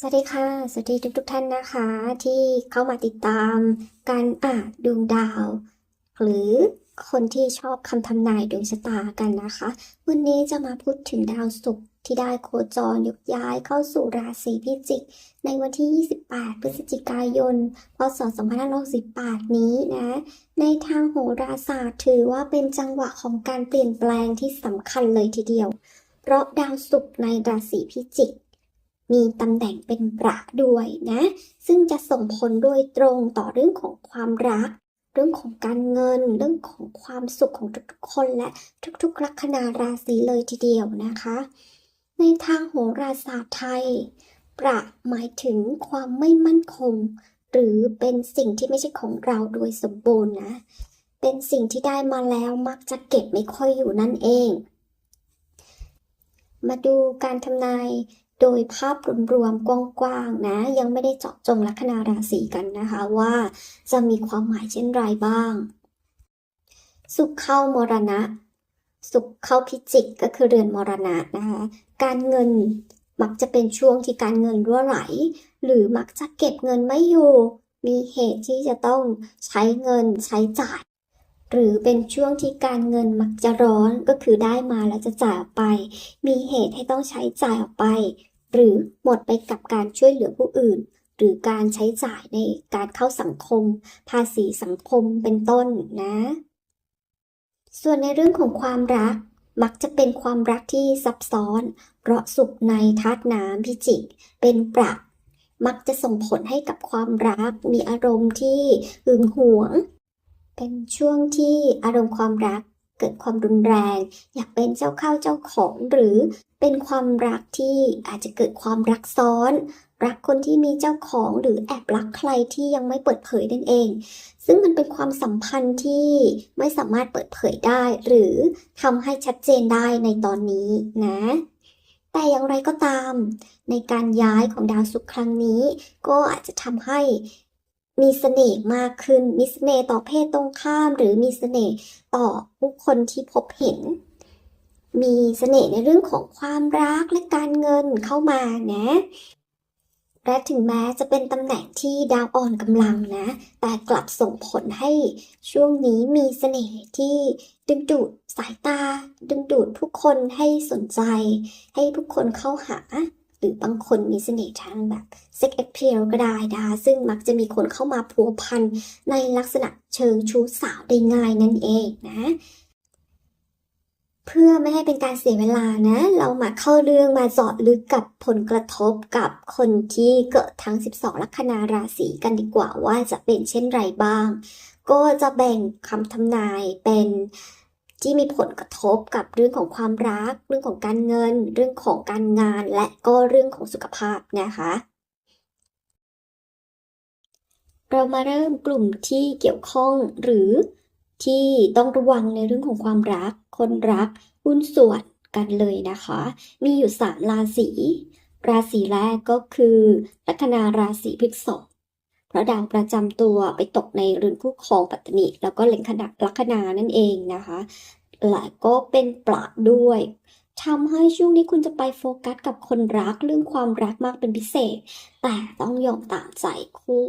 สวัสดีค่ะ สวัสดีทุกทุกท่านนะคะ ที่เข้ามาติดตามการอ่านดวงดาว หรือคนที่ชอบคำทำนายดวงชะตากันนะคะ วันนี้จะมาพูดถึงดาวศุกร์ที่ได้โคจรยกย้ายเข้าสู่ราศีพิจิก ในวันที่ 28 พฤศจิกายน พศ 2568 นี้นะ ในทางโหราศาสตร์ถือว่าเป็นจังหวะของการเปลี่ยนแปลงที่สำคัญเลยทีเดียว เพราะดาวศุกร์ในราศีพิจิก มีตำแหน่งเป็นประด้วยนะ ซึ่งจะส่งผลโดยตรงต่อเรื่องของความรัก เรื่องของการเงิน เรื่องของความสุขของทุกๆคนและทุกๆลัคนาราศีเลยทีเดียวนะคะ ในทางโหราศาสตร์ไทย ประหมายถึงความไม่มั่นคง หรือเป็นสิ่งที่ไม่ใช่ของเราโดยสมบูรณ์นะ เป็นสิ่งที่ได้มาแล้วมักจะเก็บไม่ค่อยอยู่นั่นเองมาดูการทำนาย โดยภาพรวมๆกว้างๆนะ ยังไม่ได้เจาะจงลัคนาราศีกันนะคะว่าจะมีความหมายเช่นไรบ้าง สุขเข้ามรณะ สุขเข้าพิจิกก็คือเรือนมรณะนะคะ การเงินมักจะเป็นช่วงที่การเงินรั่วไหล หรือมักจะเก็บเงินไม่อยู่ มีเหตุที่จะต้องใช้เงินใช้จ่าย หรือเป็นช่วงที่การเงินมักจะร้อนก็คือได้มาแล้วจะจ่ายออกไป มีเหตุให้ต้องใช้จ่ายออกไป หรือหมดไปกับการช่วยเหลือผู้อื่น หรือการใช้จ่ายในการเข้าสังคม ภาษีสังคมเป็นต้นนะ ส่วนในเรื่องของความรัก มักจะเป็นความรักที่ซับซ้อน เพราะสุขในธาตุน้ำพิจิก เป็นประมักจะส่งผลให้กับความรัก มีอารมณ์ที่หึงหวง เป็นช่วงที่อารมณ์ความรัก เกิดความรุนแรง อยากเป็นเจ้าเข้าเจ้าของหรือเป็นความรักที่อาจจะเกิดความรักซ้อน รักคนที่มีเจ้าของหรือแอบรักใครที่ยังไม่เปิดเผยนั่นเอง ซึ่งมันเป็นความสัมพันธ์ที่ไม่สามารถเปิดเผยได้ หรือทำให้ชัดเจนได้ในตอนนี้นะ แต่อย่างไรก็ตาม ในการย้ายของดาวศุกร์ครั้งนี้ ก็อาจจะทำให้ มีเสน่ห์มากขึ้น มีเสน่ห์ต่อเพศตรงข้าม หรือมีเสน่ห์ต่อผู้คนที่พบเห็น มีเสน่ห์ในเรื่องของความรักและการเงินเข้ามานะ และถึงแม้จะเป็นตำแหน่งที่ดาวอ่อนกำลังนะ แต่กลับส่งผลให้ช่วงนี้มีเสน่ห์ที่ดึงดูดสายตา ดึงดูดผู้คนให้สนใจ ให้ผู้คนเข้าหา หรือบางคนมีเสน่ห์ทางแบบ sex appeal ก็ได้นะคะซึ่งมักจะมีคนเข้ามาพัวพันในลักษณะเชิงชู้สาวได้ง่ายนั่นเองนะ เพื่อไม่ให้เป็นการเสียเวลานะ เรามาเข้าเรื่องมาเจาะลึกกับผลกระทบกับคนที่เกิดทั้ง 12 ลัคนาราศีกันดีกว่าว่าจะเป็นเช่นไรบ้าง ก็จะแบ่งคำทำนายเป็น ที่มีผลกระทบกับเรื่องของความรัก เรื่องของการเงิน เรื่องของการงาน และก็เรื่องของสุขภาพนะคะ เรามาเริ่มกลุ่มที่เกี่ยวข้องหรือที่ต้องระวังในเรื่องของความรัก คนรักหุ้นส่วนกันเลยนะคะ มีอยู่สามราศี ราศีแรกก็คือ ลัคนาราศีพฤษภ พระดาวประจำตัวไปตกในเรือนคู่ครองปัตตนิแล้วก็เล็งขนาลัคนานั่นเองนะคะและก็เป็นประด้วยทำให้ช่วงนี้คุณจะไปโฟกัสกับคนรักเรื่องความรักมากเป็นพิเศษ แต่ต้องยอมตามใจคู่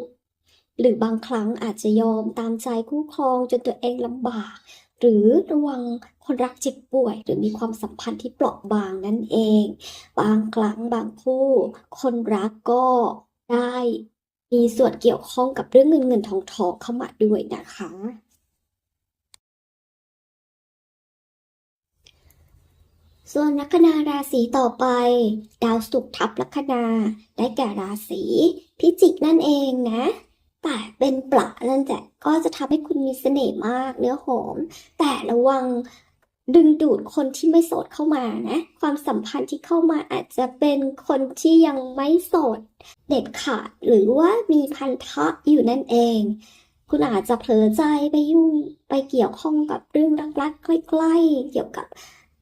หรือบางครั้งอาจจะยอมตามใจคู่ครองจนตัวเองลำบาก หรือระวังคนรักเจ็บป่วย หรือมีความสัมพันธ์ที่เปราะบางนั่นเอง บางครั้งบางคู่ คนรักก็ได้ มีส่วนเกี่ยวข้องกับเรื่องเงินเงินทองทองเข้ามาด้วยนะคะ ส่วนลัคนาราศีต่อไป ดาวศุกร์ทับลัคนาได้แก่ราศีพิจิกนั่นเองนะแต่เป็นประนั่นแหละก็จะทำให้คุณมีเสน่ห์มากเนื้อหอม แต่ระวังดึงดูดคนที่ไม่โสดเข้ามานะ ความสัมพันธ์ที่เข้ามาอาจจะเป็นคนที่ยังไม่โสด เด็ดขาดหรือว่ามีพันธะอยู่นั่นเอง คุณอาจจะเผลอใจไปยุ่งไปเกี่ยวข้องกับเรื่องรักๆใกล้ๆเกี่ยวกับ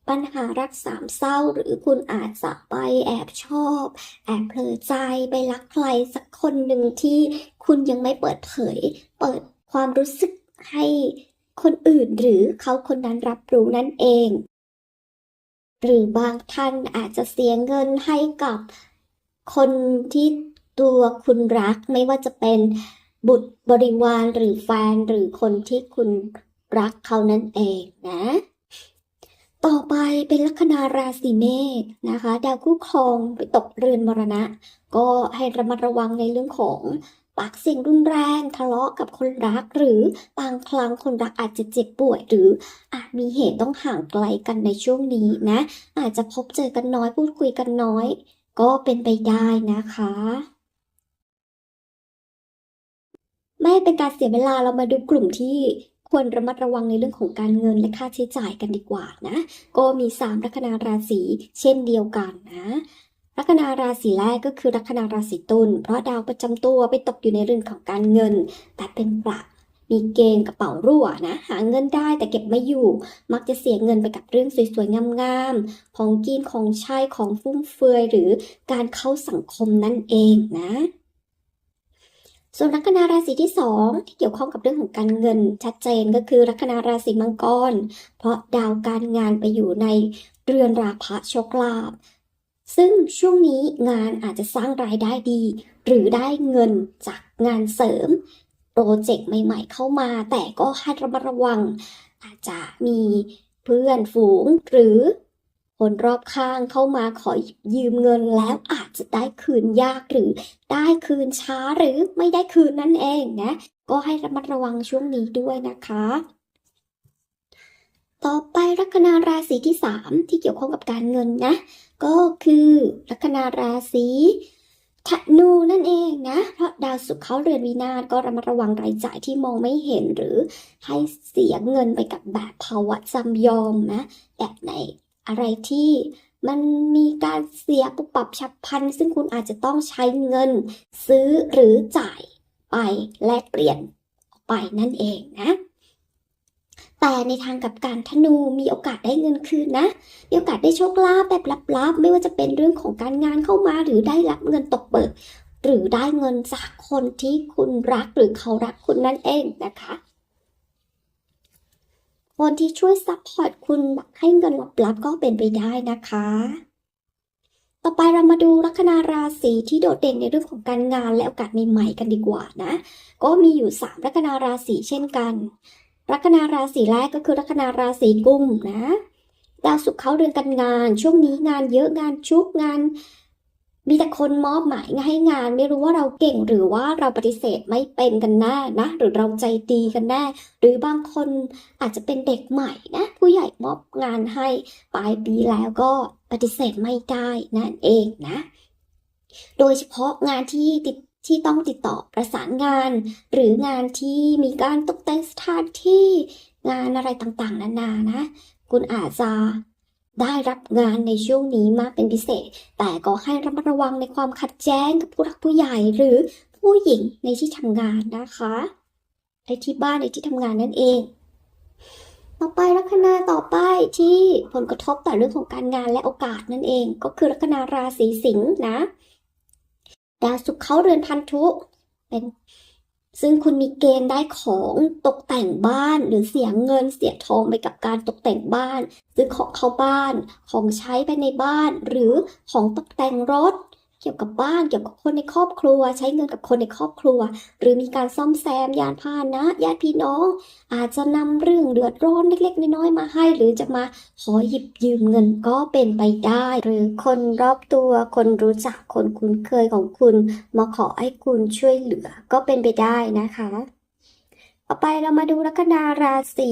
ปัญหารักสามเศร้าหรือคุณอาจจะไปแอบชอบ แอบเผลอใจไปรักใครสักคนหนึ่งที่คุณยังไม่เปิดเผย เปิดความรู้สึกให้คนอื่นหรือเขาคนนั้นรับรู้นั่นเอง หรือบางท่านอาจจะเสียเงินให้กับคนที่ ตัวคุณรักไม่ว่าจะเป็นบุตรบริวารหรือแฟนหรือคนที่คุณรักเขานั่นเองนะ ต่อไปเป็นลัคนาราศีเมษนะคะ ดาวคู่ครองไปตกเรือนมรณะ ก็ให้ระมัดระวังในเรื่องของปากเสียงรุนแรงทะเลาะกับคนรักหรือบางครั้งคนรักอาจจะเจ็บป่วย หรืออาจมีเหตุต้องห่างไกลกันในช่วงนี้นะ อาจจะพบเจอกันน้อยพูดคุยกันน้อย ก็เป็นไปได้นะคะ ไม่เป็นการเสียเวลาเรามาดูกลุ่มที่ควรระมัดระวังในเรื่องของการเงินและค่าใช้จ่ายกันดีกว่านะ ก็มีสามลัคนาราศีเช่นเดียวกันนะลัคนาราศีแรกก็คือลัคนาราศีตุลเพราะดาวประจำตัวไปตกอยู่ในเรื่องของการเงิน แต่เป็นประมีเกณฑ์กระเป๋ารั่วนะ หาเงินได้แต่เก็บไม่อยู่ มักจะเสียเงินไปกับเรื่องสวยๆ งามๆ ของกินของใช้ของฟุ่มเฟือยหรือการเข้าสังคมนั่นเองนะ ส่วนลัคนาราศีที่สองที่เกี่ยวข้องกับเรื่องของการเงิน ชัดเจนก็คือลัคนาราศีมังกร เพราะดาวการงานไปอยู่ในเรือนราพะโชคลาภซึ่งช่วงนี้งานอาจจะสร้างรายได้ดี หรือได้เงินจากงานเสริมโปรเจกต์ใหม่ๆ เข้ามา แต่ก็ให้ระมัดระวัง อาจจะมีเพื่อนฝูงหรือคนรอบข้างเข้ามาขอยืมเงินแล้วอา จะได้คืนยากหรือได้คืนช้าหรือไม่ได้คืนนั่นเองนะ ก็ให้ระมัดระวังช่วงนี้ด้วยนะคะ ต่อไปลัคนาราศีที่ 3 ที่เกี่ยวข้องกับการเงินนะ ก็คือลัคนาราศีธนูนั่นเองนะ เพราะดาวศุกร์เขาเรือนวินาศก็ระมัดระวังรายจ่ายที่มองไม่เห็นหรือให้เสียเงินไปกับแบบภาวะจำยอมนะแบบไหนอะไรที่ มันมีการเสียปุบปับฉับพลันซึ่งคุณอาจจะต้องใช้เงิน ซื้อหรือจ่ายไปแลกเปลี่ยนออกไปนั่นเองนะ แต่ในทางกับการธนูมีโอกาสได้เงินคืนนะ มีโอกาสได้โชคลาภแบบลับๆ ไม่ว่าจะเป็นเรื่องของการงานเข้ามาหรือได้รับเงินตกเบิก หรือได้เงินจากคนที่คุณรักหรือเขารักคุณนั่นเองนะคะ คนที่ช่วยซัพพอร์ตคุณให้เงินลับๆก็เป็นไปได้นะคะ ต่อไปเรามาดูลัคนาราศีที่โดดเด่นในเรื่องของการงานและโอกาสใหม่ๆกันดีกว่านะ ก็มีอยู่สามลัคนาราศีเช่นกัน ลัคนาราศีแรกก็คือลัคนาราศีกุมนะ ดาวศุกร์เขาเรือนการงาน ช่วงนี้งานเยอะงานชุกงาน มีแต่คนมอบหมายให้งาน ไม่รู้ว่าเราเก่งหรือว่าเราปฏิเสธไม่เป็นกันแน่นะ หรือเราใจดีกันแน่ หรือบางคนอาจจะเป็นเด็กใหม่นะ ผู้ใหญ่มอบงานให้ปลายปีแล้วก็ปฏิเสธไม่ได้นั่นเองนะ โดยเฉพาะงานที่ติดที่ต้องติดต่อประสานงาน หรืองานที่มีการตกแต่งสถานที่งานอะไรต่างๆ นานานะ คุณอาจจะ ได้รับงานในช่วงนี้มากเป็นพิเศษ แต่ก็ให้ระมัดระวังในความขัดแย้งกับผู้รักผู้ใหญ่หรือผู้หญิงในที่ทำงานนะคะในที่บ้านในที่ทำงานนั่นเอง ต่อไปลัคนาต่อไปที่ผลกระทบต่อเรื่องของการงานและโอกาสนั่นเอง ก็คือลัคนาราศีสิงห์นะดาวศุกร์เข้าเรือนพันธุเป็น ซึ่งคุณมีเกณฑ์ได้ของตกแต่งบ้าน หรือเสียเงินเสียทองไปกับการตกแต่งบ้าน ซื้อของเข้าบ้าน ของใช้ไปในบ้าน หรือของตกแต่งรถ เกี่ยวกับบ้านเกี่ยวกับคนในครอบครัว ใช้เงินกับคนในครอบครัว หรือมีการซ่อมแซมยานพาหนะญาติพี่น้อง อาจจะนำเรื่องเดือดร้อนเล็ก ๆ น้อยๆมาให้ หรือจะมาขอหยิบยืมเงินก็เป็นไปได้ หรือคนรอบตัวคนรู้จักคนคุ้นเคยของคุณ มาขอให้คุณช่วยเหลือก็เป็นไปได้นะคะต่อไปเรามาดูลัคนาราศี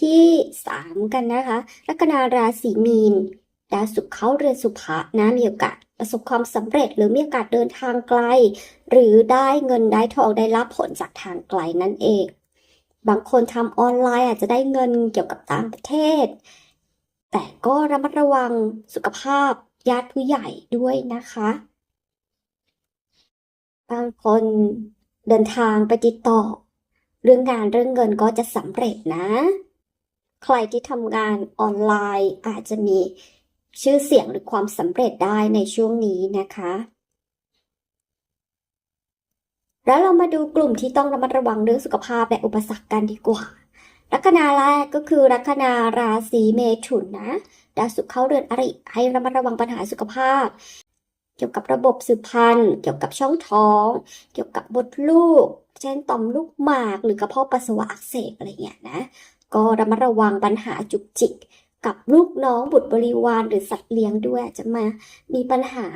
ที่สามกันนะคะ ลัคนาราศีมีนดาวศุกร์เข้าเรือนสุภะนะมีโอกาสประสบความสำเร็จหรือมีโอกาสเดินทางไกล หรือได้เงินได้ทองได้รับผลจากทางไกลนั่นเอง บางคนทำออนไลน์อาจจะได้เงินเกี่ยวกับต่างประเทศ แต่ก็ระมัดระวังสุขภาพญาติผู้ใหญ่ด้วยนะคะ บางคนเดินทางไปติดต่อ เรื่องงานเรื่องเงินก็จะสำเร็จนะ ใครที่ทำงานออนไลน์อาจจะมี ชื่อเสียงหรือความสำเร็จได้ในช่วงนี้นะคะ แล้วเรามาดูกลุ่มที่ต้องระมัดระวังเรื่องสุขภาพและอุปสรรคกันดีกว่าลัคนาแรกก็คือลัคนาราศีเมถุนนะดาวศุกร์เข้าเรือนอริให้ระมัดระวังปัญหาสุขภาพ เกี่ยวกับระบบสืบพันธุ์ เกี่ยวกับช่องท้อง เกี่ยวกับมดลูก เช่นต่อมลูกหมาก หรือ กระเพาะปัสสาวะอักเสบอะไรเงี้ยนะ ก็ระมัดระวังปัญหาจุกจิก กับลูกน้องบุตรบริวารหรือสัตว์เลี้ยงด้วยจะมามีปัญหา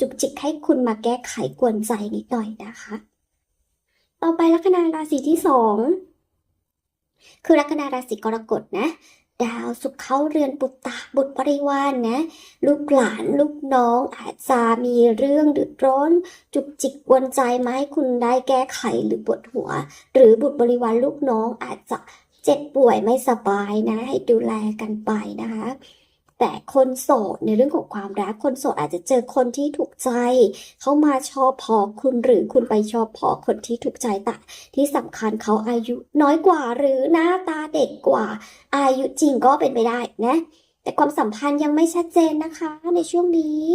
จุกจิกให้คุณมาแก้ไขกวนใจนิดหน่อยนะคะ ต่อไปลัคนาราศีที่สองคือลัคนาราศีกรกฎนะดาวสุขเข้าเรือนปุตตะบุตรบริวารนะลูกหลานลูกน้องอาจจะมีเรื่องเดือดร้อน จุกจิกกวนใจมาให้คุณได้แก้ไขหรือปวดหัว หรือบุตรบริวารลูกน้องอาจจะ เจ็บป่วยไม่สบายนะ ให้ดูแลกันไปนะคะ แต่คนโสดในเรื่องของความรักคนโสดอาจจะเจอคนที่ถูกใจ เขามาชอบพอคุณหรือคุณไปชอบพอคนที่ถูกใจแต่ที่สำคัญเขาอายุน้อยกว่าหรือหน้าตาเด็กกว่า อายุจริงก็เป็นไปได้นะ แต่ความสัมพันธ์ยังไม่ชัดเจนนะคะ ในช่วงนี้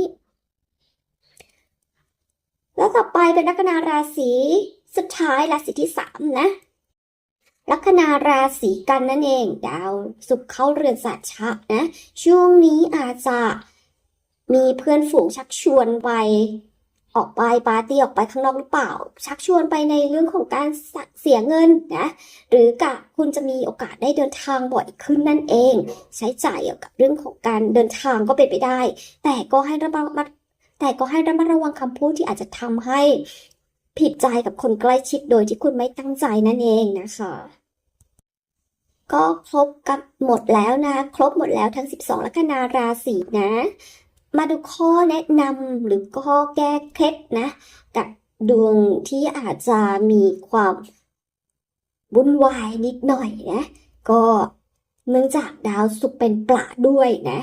แล้วต่อไปเป็นลัคนาราศีสุดท้ายราศีที่สามนะ ลัคนาราศีกันนั่นเอง ดาวศุกร์เข้าเรือนสัตชะนะช่วงนี้อาจจะมีเพื่อนฝูงชักชวนไปออกไปปาร์ตี้ออกไปข้างนอกหรือเปล่า ชักชวนไปในเรื่องของการเสียเงินนะหรือกะคุณจะมีโอกาสได้เดินทางบ่อยขึ้นนั่นเอง ใช้จ่ายเกี่ยวกับเรื่องของการเดินทางก็เป็นไปได้ แต่ก็ให้ระมัดแต่ก็ให้ระมัดระวังคำพูดที่อาจจะทำให้ผิดใจกับคนใกล้ชิดโดยที่คุณไม่ตั้งใจนั่นเองนะคะ ก็ครบกันหมดแล้วนะ ครบหมดแล้วทั้ง 12 ลัคนาราศีนะ มาดูข้อแนะนำหรือข้อแก้เคล็ดนะ กับดวงที่อาจจะมีความวุ่นวายนิดหน่อยนะ ก็เนื่องจากดาวศุกร์เป็นปลาด้วยนะ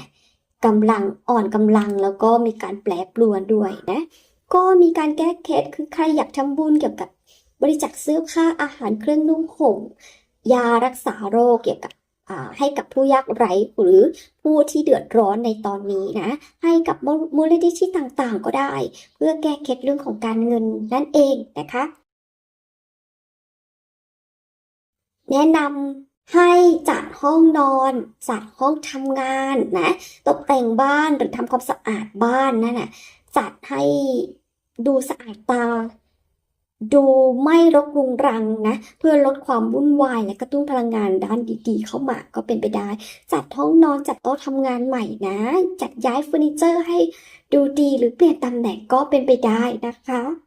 กำลังอ่อนกำลังแล้วก็มีการแปรปรวนด้วยนะ ก็มีการแก้เคล็ดคือใครอยากทำบุญเกี่ยวกับบริจาคเสื้อผ้าอาหารเครื่องนุ่งห่ม ยารักษาโรคเกี่ยวกับให้กับผู้ยากไร้หรือผู้ที่เดือดร้อนในตอนนี้นะ ให้กับมูลนิธิต่างๆ ก็ได้ เพื่อแก้เคล็ดเรื่องของการเงินนั่นเองนะคะ แนะนำให้จัดห้องนอน จัดห้องทำงานนะ ตกแต่งบ้านหรือทำความสะอาดบ้านนั่นนะจัดให้ดูสะอาดตา ดูไม่รกรุงรังนะ เพื่อลดความวุ่นวายและกระตุ้นพลังงานด้านดีๆ เข้ามาก็เป็นไปได้ จัดห้องนอนจัดโต๊ะทำงานใหม่นะ จัดย้ายเฟอร์นิเจอร์ให้ดูดีหรือเปลี่ยนตำแหน่งก็เป็นไปได้นะคะ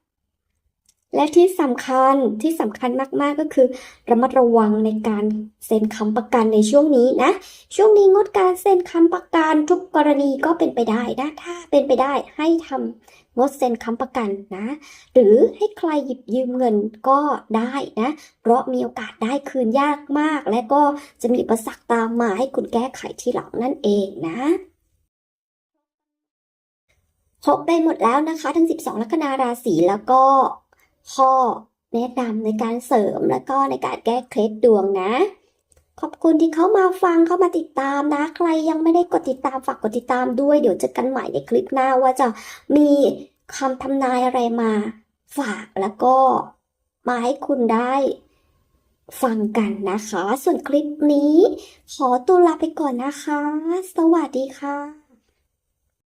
และที่สำคัญที่สำคัญมากๆก็คือ ระมัดระวังในการเซ็นค้ำประกันในช่วงนี้นะ ช่วงนี้งดการเซ็นค้ำประกันทุกกรณีก็เป็นไปได้นะถ้าเป็นไปได้ให้ทำงดเซ็นค้ำประกันนะ หรือให้ใครหยิบยืมเงินก็ได้นะ เพราะมีโอกาสได้คืนยากมาก และก็จะมีอุปสรรคตามมาให้คุณแก้ไขทีหลังนั่นเองนะครบไปหมดแล้วนะคะ ทั้ง 12 ลัคนาราศีแล้วก็ ข้อแนะนำในการเสริมแล้วก็ในการแก้เคล็ดดวงนะ ขอบคุณที่เข้ามาฟังเข้ามาติดตามนะ ใครยังไม่ได้กดติดตามฝากกดติดตามด้วย เดี๋ยวเจอกันใหม่ในคลิปหน้าว่าจะมีคำทำนายอะไรมาฝากแล้วก็มาให้คุณได้ฟังกันนะคะ ส่วนคลิปนี้ ขอตัวลาไปก่อนนะคะ สวัสดีค่ะ